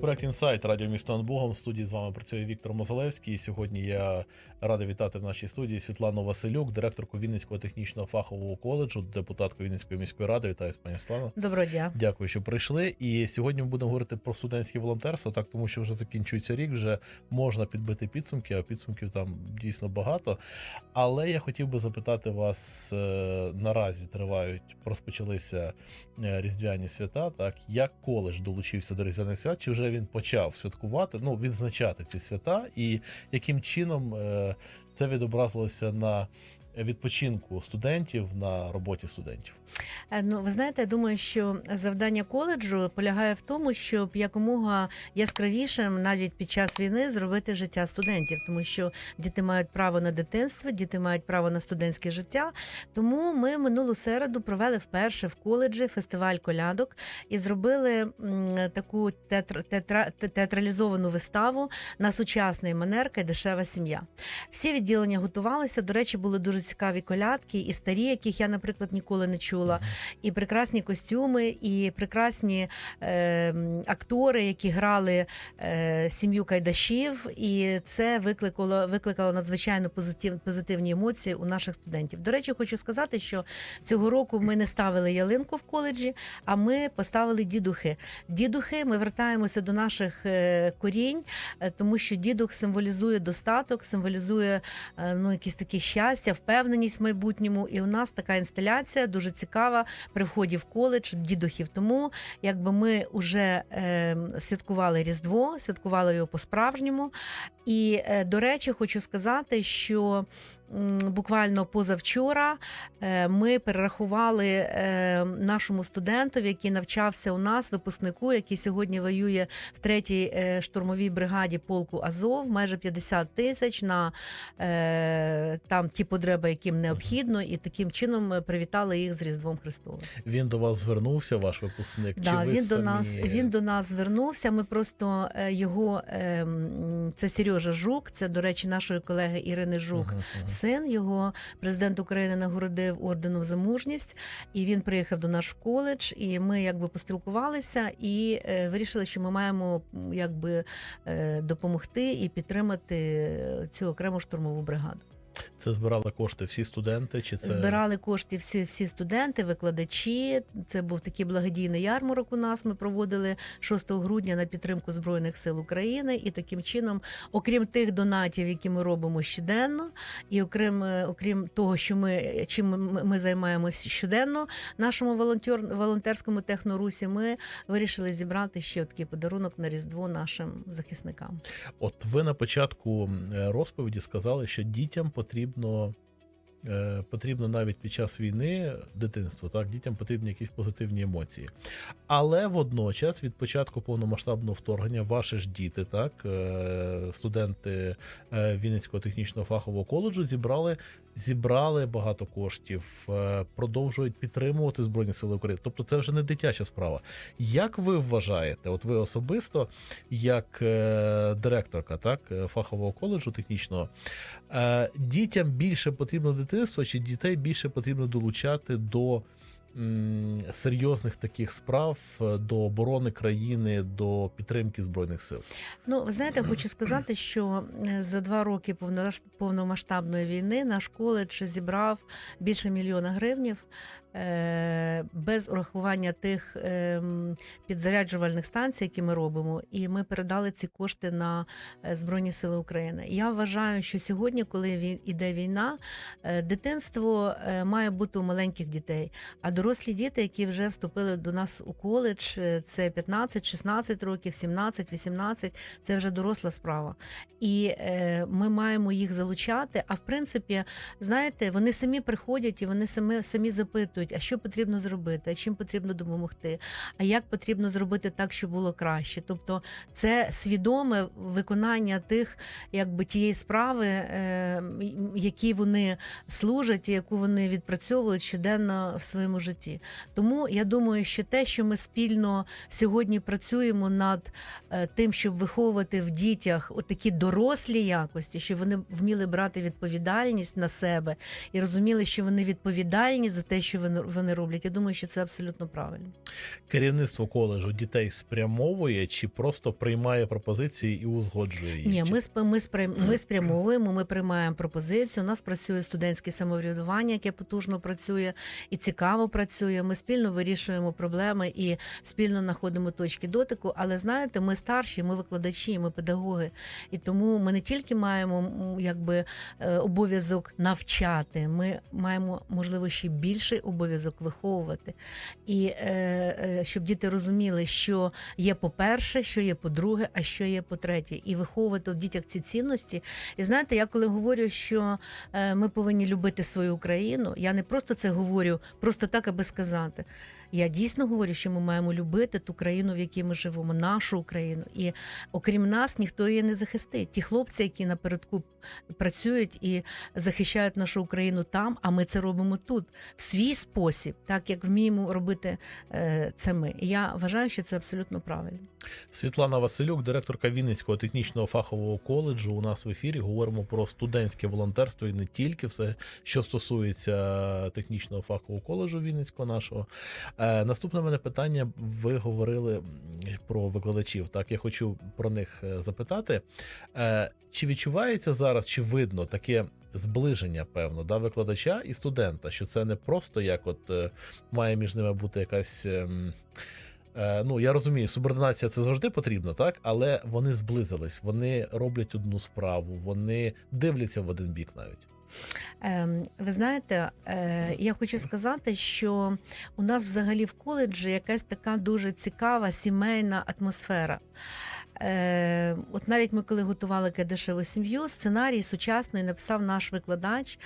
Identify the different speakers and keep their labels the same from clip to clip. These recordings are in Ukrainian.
Speaker 1: Проект інсайт радіо місто над Богом. В студії з вами працює Віктор Мозалевський. І сьогодні я радий вітати в нашій студії Світлану Василюк, директорку Вінницького технічного фахового коледжу, депутатку Вінницької міської ради. Вітаю, пані Слава.
Speaker 2: Доброго дня.
Speaker 1: Дякую, що прийшли. І сьогодні ми будемо говорити про студентське волонтерство, так тому що вже закінчується рік, вже можна підбити підсумки, а підсумків там дійсно багато. Але я хотів би запитати вас: е, наразі тривають, розпочалися е, різдвяні свята. Так як коледж долучився до різдвяних свят? Чи вже він почав святкувати? Ну відзначати ці свята, і яким чином е, це відобразилося на відпочинку студентів на роботі студентів?
Speaker 2: Е, Ну, ви знаєте, я думаю, що завдання коледжу полягає в тому, щоб якомога яскравішим навіть під час війни зробити життя студентів, тому що діти мають право на дитинство, діти мають право на студентське життя. Тому ми минулу середу провели вперше в коледжі фестиваль колядок і зробили таку театр, театра, театралізовану виставу на сучасний манер «Кай дешева сім'я. Всі відділення готувалися. До речі, були дуже цікаві колядки і старі, яких я, наприклад, ніколи не чула, і прекрасні костюми, і прекрасні е, актори, які грали е, сім'ю кайдашів. І це викликало, викликало надзвичайно позитив, позитивні емоції у наших студентів. До речі, хочу сказати, що цього року ми не ставили ялинку в коледжі, а ми поставили дідухи. Дідухи, ми вертаємося до наших е, корінь, е, тому що дідух символізує достаток, символізує е, ну, якісь такі щастя, впевненість в майбутньому. І у нас така інсталяція дуже цікава при вході в коледж дідухів. Тому якби ми вже е, святкували Різдво, святкували його по-справжньому. І, е, до речі, хочу сказати, що буквально позавчора е, ми перерахували е, нашому студентові, який навчався у нас, випускнику, який сьогодні воює в третій е, штурмовій бригаді полку Азов, майже 50 тисяч на там ті потреби, яким необхідно, і таким чином ми привітали їх з Різдвом Христовим.
Speaker 1: Він до вас звернувся, ваш випускник? чи ви
Speaker 2: він
Speaker 1: самі...
Speaker 2: до нас він до нас звернувся. Ми просто його е, це Сережа Жук, це до речі, нашої колеги Ірини Жук.
Speaker 1: Мгм, мгм.
Speaker 2: Син його президент України нагородив орденом за мужність, і він приїхав до нас коледж. І ми якби поспілкувалися і е, вирішили, що ми маємо якби е, допомогти і підтримати е, цю окрему штурмову бригаду.
Speaker 1: Це збирали кошти всі студенти? Чи це
Speaker 2: Збирали кошти всі, всі студенти, викладачі. Це був такий благодійний ярмарок. У нас ми проводили 6 грудня на підтримку збройних сил України. І таким чином, окрім тих донатів, які ми робимо щоденно, і окрім, е, окрім того, що ми чим ми, ми займаємось щоденно, нашому волонтер, волонтерському технорусі, ми вирішили зібрати ще такий подарунок на різдво нашим захисникам.
Speaker 1: От ви на початку розповіді сказали, що дітям потрібно. Е, Потрібно навіть під час війни дитинство, так дітям потрібні якісь позитивні емоції. Але водночас, від початку повномасштабного вторгнення, ваші ж діти, так е, студенти е, Вінницького технічного фахового коледжу зібрали зібрали багато коштів, е, продовжують підтримувати Збройні Сили України. Тобто, це вже не дитяча справа. Як ви вважаєте, от ви особисто, як е, директорка так е, фахового коледжу технічного, е, дітям більше потрібно дитинство, чи дітей більше потрібно долучати до серйозних таких справ, е, до оборони країни, до підтримки збройних сил?
Speaker 2: Ну, ви знаєте, хочу сказати, що е, за два роки повномасштабної війни наш коледж зібрав більше мільйона гривнів без урахування тих ем, підзаряджувальних станцій, які ми робимо, і ми передали ці кошти на е, Збройні Сили України. Я вважаю, що сьогодні, коли іде війна, е, дитинство е, має бути у маленьких дітей. А дорослі діти, які вже вступили до нас у коледж, е, це 15, 16 років, 17, 18, це вже доросла справа. І е, ми маємо їх залучати. А в принципі, знаєте, вони самі приходять і вони самі, самі запитують, а що потрібно зробити, а чим потрібно допомогти, а як потрібно зробити так, щоб було краще. Тобто, це свідоме виконання тих, якби тієї справи, е, які вони служать яку вони відпрацьовують щоденно в своєму житті. Тому я думаю, що те, що ми спільно сьогодні працюємо над е, тим, щоб виховувати в дітях такі дорослі якості, щоб вони вміли брати відповідальність на себе і розуміли, що вони відповідальні за те, що вони вони, роблять. Я думаю, що це абсолютно правильно.
Speaker 1: Керівництво коледжу дітей спрямовує чи просто приймає пропозиції і узгоджує їх?
Speaker 2: Ні, ми спри- ми спри- ми спрямовуємо, ми приймаємо пропозиції. У нас працює студентське самоврядування, яке потужно працює і цікаво працює. Ми спільно вирішуємо проблеми і спільно знаходимо точки дотику. Але знаєте, ми старші, ми викладачі, ми педагоги, і тому ми не тільки маємо якби е, обов'язок навчати, ми маємо можливо ще більший обов'язок виховувати. І е, е, щоб діти розуміли, що є по-перше, що є по-друге, а що є по-третє, і виховувати в дітях ці цінності. І знаєте, я коли говорю, що е, ми повинні любити свою Україну, я не просто це говорю, просто так, аби сказати. Я дійсно говорю, що ми маємо любити ту країну, в якій ми живемо, нашу Україну. І окрім нас, ніхто її не захистить. Ті хлопці, які напередку працюють і захищають нашу Україну там, а ми це робимо тут в свій спосіб, так як вміємо робити е, це ми. Я вважаю, що це абсолютно правильно.
Speaker 1: Світлана Василюк, директорка Вінницького технічного фахового коледжу. У нас в ефірі говоримо про студентське волонтерство і не тільки все, що стосується технічного фахового коледжу Вінницького нашого. Е, наступне мене питання. Ви говорили про викладачів. Так, я хочу про них е, запитати. Е, чи відчувається зараз, чи видно таке зближення, певно, да, викладача і студента, що це не просто як от має між ними бути якась. ем, Ну, я розумію, субординація це завжди потрібно, так? Але вони зблизились, вони роблять одну справу, вони дивляться в один бік навіть.
Speaker 2: Ем, Ви знаєте, е, я хочу сказати, що у нас взагалі в коледжі якась така дуже цікава сімейна атмосфера. Е, От навіть ми коли готували «Кедешеву сім'ю, сценарій сучасний написав наш викладач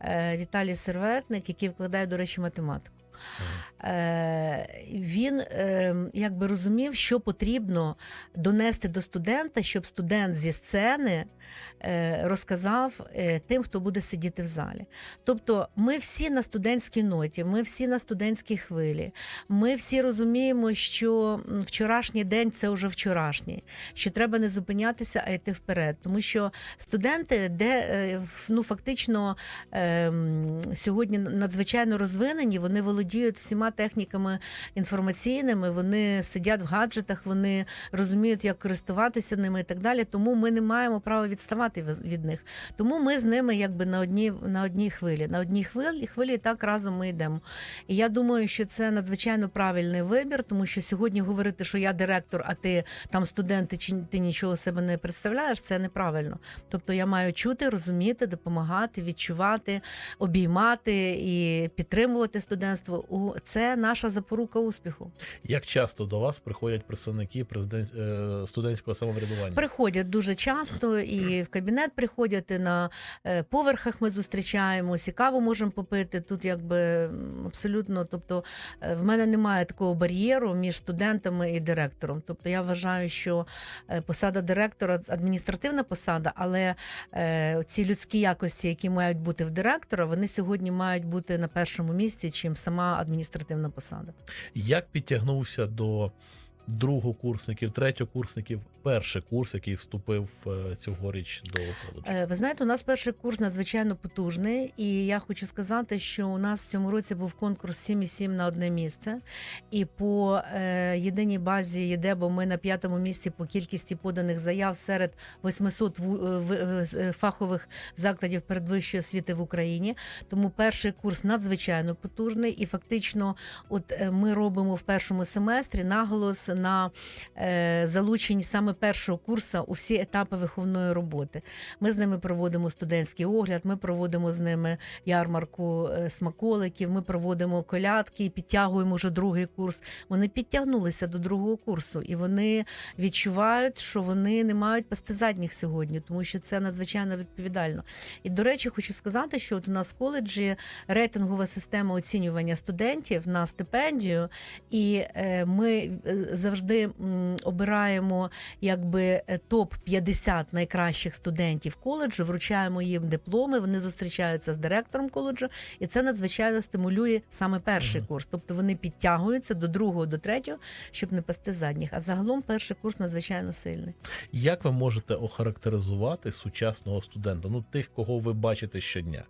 Speaker 2: е, Віталій Серветник, який викладає, до речі, математику. Е, Він е, якби розумів, що потрібно донести до студента, щоб студент зі сцени е, розказав тим, хто буде сидіти в залі. Тобто, ми всі на студентській ноті, ми всі на студентській хвилі. Ми всі розуміємо, що вчорашній день це вже вчорашній, що треба не зупинятися, а йти вперед. Тому що студенти, де ну фактично е, сьогодні надзвичайно розвинені, вони володіють всіма техніками інформаційними, вони сидять в гаджетах, вони розуміють, як користуватися ними і так далі. Тому ми не маємо права відставати від- них. Тому ми з ними якби на одній на одній хвилі. На одній хвилі хвилі так разом ми йдемо. І я думаю, що це надзвичайно правильний вибір, тому що сьогодні говорити, що я директор, а ти там студенти, чи ти нічого себе не представляєш, це неправильно. Тобто я маю чути, розуміти, допомагати, відчувати, обіймати і підтримувати студентство. У- Це наша запорука успіху.
Speaker 1: Як часто до вас приходять представники президент... е, студентського самоврядування?
Speaker 2: Приходять дуже часто і в кабінет приходять, і на е, поверхах ми зустрічаємось, і каву можемо попити. Тут якби абсолютно, тобто е, в мене немає такого бар'єру між студентами і директором. Тобто я вважаю, що е, посада директора адміністративна посада, але е, ці людські якості, які мають бути в директора, вони сьогодні мають бути на першому місці, чим сама адміністративна посада.
Speaker 1: Як підтягнувся до другокурсників, третьокурсників, перший курс, який вступив е, цьогоріч до коледжу?
Speaker 2: Е, Ви знаєте, у нас перший курс надзвичайно потужний, і я хочу сказати, що у нас в цьому році був конкурс 7,7 на одне місце. І по е, єдиній базі ЄДЕБО ми на п'ятому місці по кількості поданих заяв серед 800 ву- е, в- е, з- е, фахових закладів передвищої освіти в Україні. Тому перший курс надзвичайно потужний, і фактично, от ми робимо в першому семестрі наголос на е, залученні саме першого курсу у всі етапи виховної роботи. Ми з ними проводимо студентський огляд, ми проводимо з ними ярмарку е, смаколиків, ми проводимо колядки, підтягуємо вже другий курс. Вони підтягнулися до другого курсу, і вони відчувають, що вони не мають пасти задніх сьогодні, тому що це надзвичайно відповідально. І до речі, хочу сказати, що от у нас в коледжі рейтингова система оцінювання студентів на стипендію, і е, ми е, завжди обираємо якби топ 50 найкращих студентів коледжу, вручаємо їм дипломи. Вони зустрічаються з директором коледжу, і це надзвичайно стимулює саме перший
Speaker 1: Мгм.
Speaker 2: курс. Тобто вони підтягуються до другого, до третього, щоб не пасти задніх. А загалом перший курс надзвичайно сильний.
Speaker 1: Як ви можете охарактеризувати сучасного студента? Ну, тих, кого ви бачите щодня?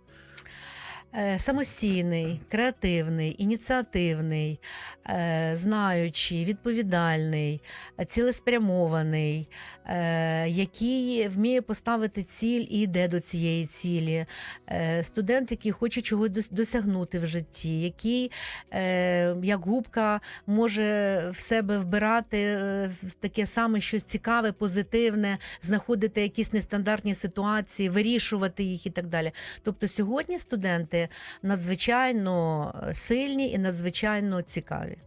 Speaker 2: Е, Самостійний, креативний, ініціативний, е, знаючий, відповідальний, цілеспрямований, е, який вміє поставити ціль і йде до цієї цілі. Студент, який хоче чогось досягнути в житті, який як губка може в себе вбирати таке саме щось цікаве, позитивне, знаходити якісь нестандартні ситуації, вирішувати їх і так далі. Тобто сьогодні студенти надзвичайно е, сильні і надзвичайно цікаві.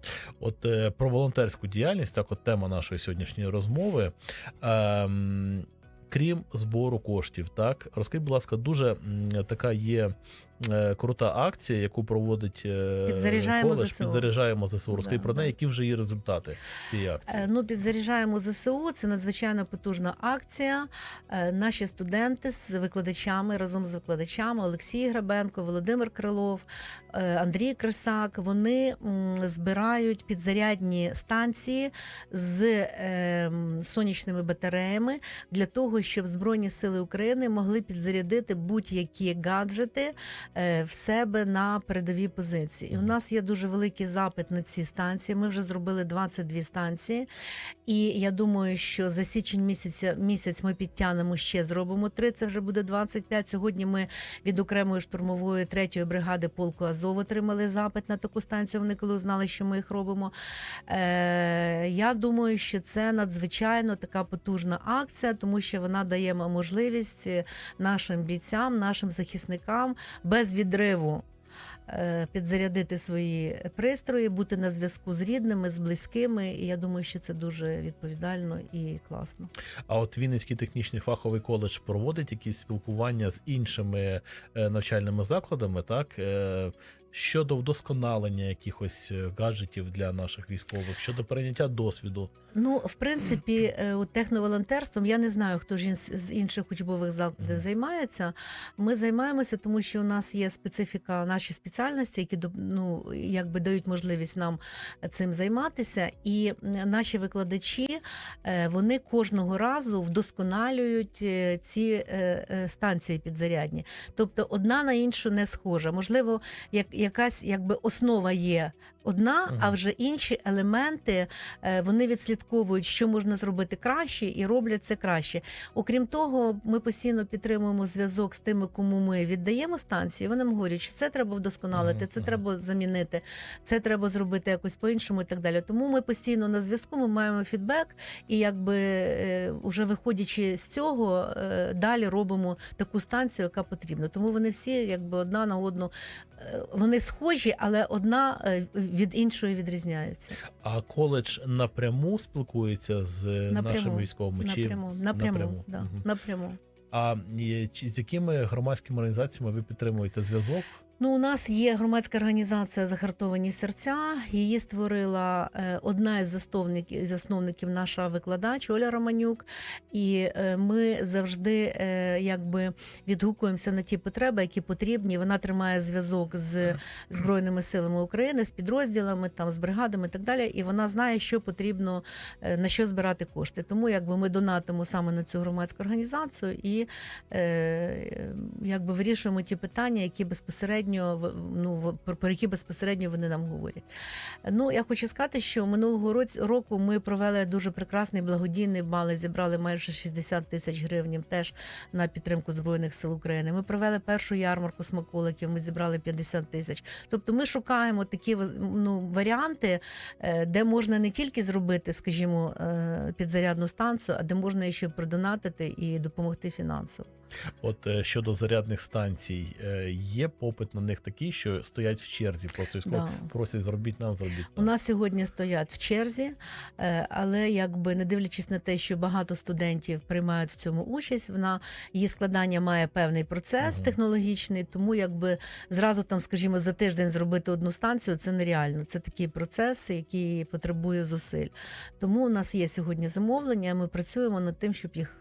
Speaker 1: От е, про волонтерську діяльність, так от тема нашої сьогоднішньої розмови. Ем, крім збору коштів, так розкажіть, будь ласка, дуже така є. Е, Крута акція, яку проводить е,
Speaker 2: Підзаряджаємо
Speaker 1: коледж,
Speaker 2: ЗСУ.
Speaker 1: підзаряджаємо ЗСУ. Розкажіть
Speaker 2: Да,
Speaker 1: про неї,
Speaker 2: да.
Speaker 1: які вже є результати цієї акції.
Speaker 2: Е, Ну, підзаряджаємо ЗСУ. Це надзвичайно потужна акція. Наші студенти з викладачами разом з викладачами Олексій Грабенко, Володимир Крилов, Андрій Крисак. Вони збирають підзарядні станції з сонячними батареями для того, щоб Збройні Сили України могли підзарядити будь-які гаджети в себе на передовій позиції. І у нас є дуже великий запит на ці станції. Ми вже зробили 22 станції. І я думаю, що за січень місяця місяць ми підтягнемо ще зробимо три. Це вже буде 25. Сьогодні ми від окремої штурмової третьої бригади полку Азов отримали запит на таку станцію. Вони коли знали, що ми їх робимо. Е, я думаю, що це надзвичайно така потужна акція, тому що вона дає можливість е, нашим бійцям, нашим захисникам без відриву. е, Підзарядити свої пристрої, бути на зв'язку з рідними, з близькими, і я думаю, що це дуже відповідально і класно.
Speaker 1: А от Вінницький технічний фаховий коледж проводить якісь спілкування з іншими е, навчальними закладами, так е, щодо вдосконалення якихось е, гаджетів для наших військових, щодо перейняття досвіду.
Speaker 2: Ну, в принципі, е, от техноволонтерством я не знаю, хто ж з інших учбових закладів
Speaker 1: Мгм.
Speaker 2: займається. Ми займаємося, тому що у нас є специфіка, наші спеціальності, які ну, якби дають можливість нам цим займатися. І наші викладачі е, вони кожного разу вдосконалюють ці станції підзарядні. Тобто одна на іншу не схожа. Можливо, як якась якби основа є одна, а вже інші елементи е, вони відслідковують, що можна зробити краще, і роблять це краще. Окрім того, ми постійно підтримуємо зв'язок з тими, кому ми віддаємо станції. Вони нам говорять, що це треба вдосконалити, це треба замінити, це треба зробити якось по-іншому і так далі. Тому ми постійно на зв'язку, ми маємо фідбек, і якби е, уже виходячи з цього, е, далі робимо таку станцію, яка потрібна. Тому вони всі якби одна на одну. Вони схожі, але одна е, від іншої відрізняється.
Speaker 1: А коледж напряму спілкується з
Speaker 2: Напряму,
Speaker 1: нашими військовими чи
Speaker 2: Напряму, напряму,
Speaker 1: напряму,
Speaker 2: Да,
Speaker 1: Угу.
Speaker 2: напряму.
Speaker 1: а з якими громадськими організаціями ви підтримуєте зв'язок?
Speaker 2: Ну, у нас є громадська організація Захартовані серця. Її створила е, одна із засновників, засновників наша викладач Оля Романюк. І е, ми завжди е, якби відгукуємося на ті потреби, які потрібні. Вона тримає зв'язок з збройними силами України, з підрозділами, там з бригадами і так далі. І вона знає, що потрібно на що збирати кошти. Тому якби ми донатимо саме на цю громадську організацію і якби вирішуємо ті питання, які безпосередньо в- ну про, які безпосередньо вони нам говорять. Ну я хочу сказати, що минулого року ми провели дуже прекрасний благодійний бал, і зібрали майже 60 тисяч гривень теж на підтримку збройних сил України. Ми провели першу ярмарку смаколиків. Ми зібрали 50 тисяч. Тобто, ми шукаємо такі ну, варіанти, е, де можна не тільки зробити, скажімо, е, підзарядну станцію, а де можна ще продонатити і допомогти фінансово.
Speaker 1: От е, щодо зарядних станцій, е, є попит на них такий, що стоять в черзі, просто військові
Speaker 2: Да.
Speaker 1: просять зробіть нам, зробіть
Speaker 2: У нас сьогодні стоять в черзі, е, але якби не дивлячись на те, що багато студентів приймають в цьому участь, вона її складання має певний процес
Speaker 1: Мгм.
Speaker 2: технологічний, тому якби зразу там, скажімо, за тиждень зробити одну станцію це нереально. Це такий процес, який потребує зусиль. Тому у нас є сьогодні замовлення. Ми працюємо над тим, щоб їх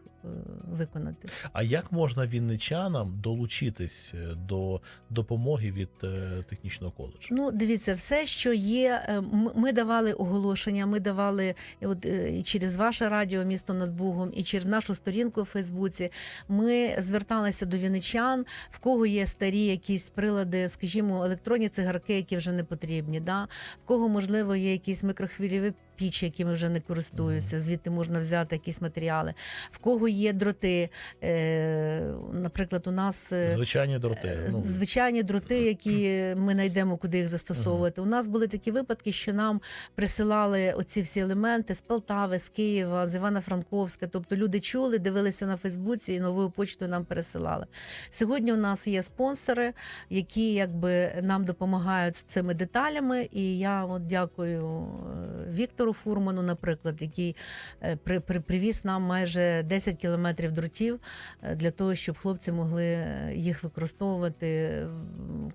Speaker 2: виконати.
Speaker 1: А як можна вінничанам долучитись е, до допомоги від е, технічного коледжу?
Speaker 2: Ну, дивіться, все, що є, е, ми давали оголошення, ми давали от е, і через ваше радіо місто над Бугом, і через нашу сторінку у Фейсбуці. Ми зверталися до віничан, в кого є старі якісь прилади, скажімо, електронні цигарки, які вже не потрібні. Да? В кого можливо є якісь микрохвильові пічі, якими вже не користуються, звідти можна взяти якісь матеріали. В кого є дроти, е, наприклад, у нас. е,
Speaker 1: Звичайні дроти.
Speaker 2: Е,
Speaker 1: Ну,
Speaker 2: Звичайні дроти, які ми знайдемо, куди їх застосовувати. У нас були такі випадки, що нам присилали оці всі елементи з Полтави, з Києва, з Івано-Франковська. Тобто люди чули, дивилися на Фейсбуці і новою почтою нам пересилали. Сьогодні у нас є спонсори, які якби нам допомагають з цими деталями. І я от дякую е, Віктору Фурману, наприклад, який е, при, при, привіз нам майже 10 кілометрів дротів е, для того, щоб хлопці могли е, їх використовувати,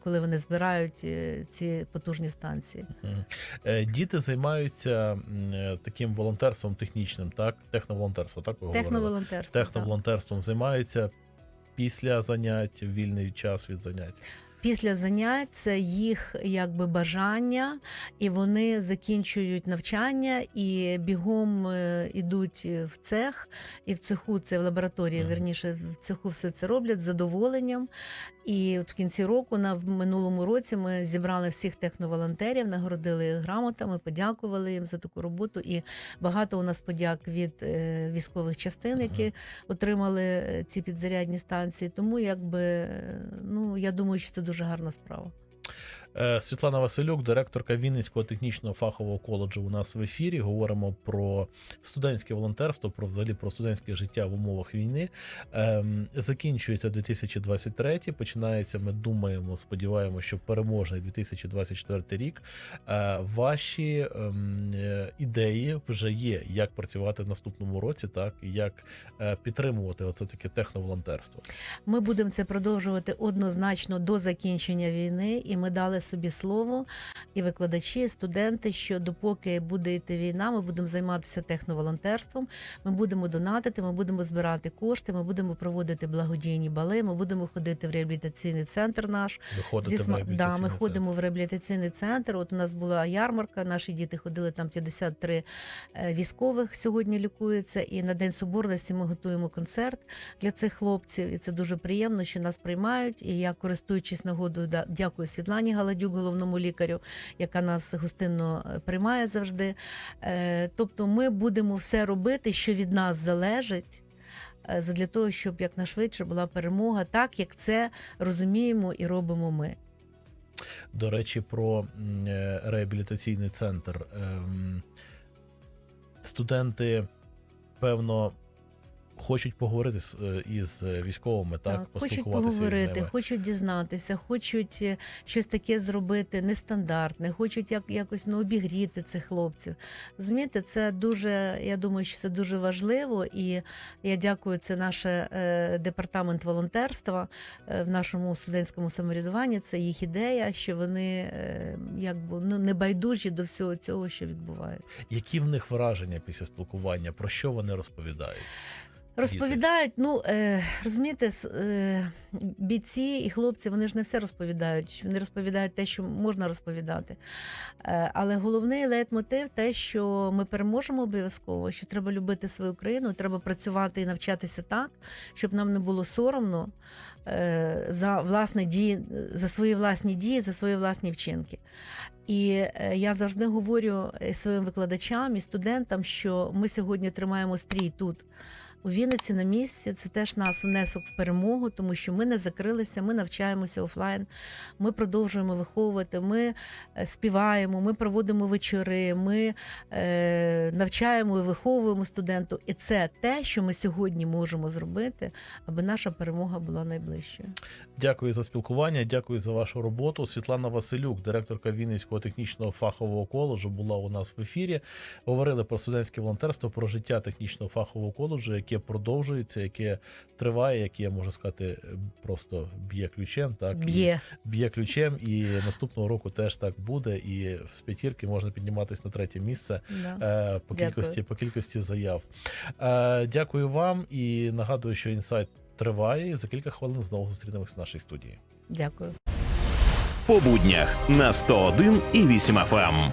Speaker 2: коли вони збирають ці потужні станції.
Speaker 1: Діти займаються таким волонтерством технічним, так? Техноволонтерство, так ви говорили?
Speaker 2: Техноволонтерство. так.
Speaker 1: Займаються після занять, вільний час від занять.
Speaker 2: Після занять це їх якби бажання, і вони закінчують навчання і бігом е, ідуть в цех, і в цеху це в лабораторії,
Speaker 1: Мгм.
Speaker 2: верніше в цеху все це роблять з задоволенням. І от в кінці року, на в минулому році, ми зібрали всіх техноволонтерів, нагородили їх грамотами, подякували їм за таку роботу. І багато у нас подяк від е, військових частин, які
Speaker 1: Мгм.
Speaker 2: отримали е, ці підзарядні станції. Тому якби е, ну я думаю, що це дуже гарна справа.
Speaker 1: Е, Світлана Василюк, директорка Вінницького технічного фахового коледжу. У нас в ефірі говоримо про студентське волонтерство, про взагалі про студентське життя в умовах війни. Ем, Закінчується 2023, Починається. Ми думаємо, сподіваємося, що переможний 2024 рік. Е, Ваші ем, е, ідеї вже є, як працювати в наступному році, так і як підтримувати оце таке техноволонтерство.
Speaker 2: Ми будемо це продовжувати однозначно до закінчення війни, і ми дали собі слово, і викладачі, і студенти, що допоки буде йти війна, ми будемо займатися техноволонтерством. Ми будемо донатити, ми будемо збирати кошти, ми будемо проводити благодійні бали. Ми будемо ходити в реабілітаційний центр наш. Зі
Speaker 1: в
Speaker 2: сма- да, ми
Speaker 1: центр.
Speaker 2: ходимо в реабілітаційний центр. От у нас була ярмарка. Наші діти ходили там 53 е, військових сьогодні лікуються. І на День Соборності ми готуємо концерт для цих хлопців. І це дуже приємно, що нас приймають. І я, користуючись нагодою, дякую Світлані Галадюк, головному лікарю, яка нас гостинно е, приймає завжди. Е, Тобто, ми будемо все робити, що від нас залежить. е, Задля того, щоб якнайшвидше була перемога, так як це розуміємо і робимо ми.
Speaker 1: До речі, про реабілітаційний центр. Ем, Студенти, певно, хочуть поговорити з- е, із військовими, так,
Speaker 2: хочуть
Speaker 1: поспілкуватися з
Speaker 2: поговорити,
Speaker 1: ними.
Speaker 2: хочуть дізнатися, хочуть е, щось таке зробити нестандартне, хочуть як, якось ну, обігріти цих хлопців. Розумієте, це дуже, я думаю, що це дуже важливо. І я дякую, це наш е, департамент волонтерства е, в нашому студентському самоврядуванні. Це їх ідея, що вони е, якби ну, не байдужі до всього цього, що відбувається.
Speaker 1: Які в них враження після спілкування? Про що вони розповідають?
Speaker 2: Розповідають, ну е, розумієте, е, бійці і хлопці вони ж не все розповідають. Вони розповідають те, що можна розповідати. Е, але головний лейтмотив те, що ми переможемо обов'язково, що треба любити свою країну, треба працювати і навчатися так, щоб нам не було соромно за власні дії, за свої власні дії, за свої власні вчинки. І я завжди говорю своїм викладачам і студентам, що ми сьогодні тримаємо стрій тут. У Вінниці на місці це теж наш внесок в перемогу, тому що ми не закрилися, ми навчаємося офлайн, ми продовжуємо виховувати, ми е, співаємо, ми проводимо вечори, ми е, навчаємо і виховуємо студенту. І це те, що ми сьогодні можемо зробити, аби наша перемога була найближчою.
Speaker 1: Дякую за спілкування, дякую за вашу роботу. Світлана Василюк, директорка Вінницького технічного фахового коледжу, була у нас в ефірі. Говорили про студентське волонтерство, про життя технічного фахового коледжу, яке продовжується, яке триває, яке можна сказати, просто б'є ключем. Так і
Speaker 2: Б'є.
Speaker 1: б'є ключем, і наступного року теж так буде. І з п'ятірки можна підніматись на третє місце
Speaker 2: Да.
Speaker 1: е, по
Speaker 2: Дякую.
Speaker 1: кількості по кількості заяв. Е, дякую вам і нагадую, що інсайт триває. І за кілька хвилин знову зустрінемось в нашій студії.
Speaker 2: Дякую.
Speaker 3: по буднях на 101 і 8 FM.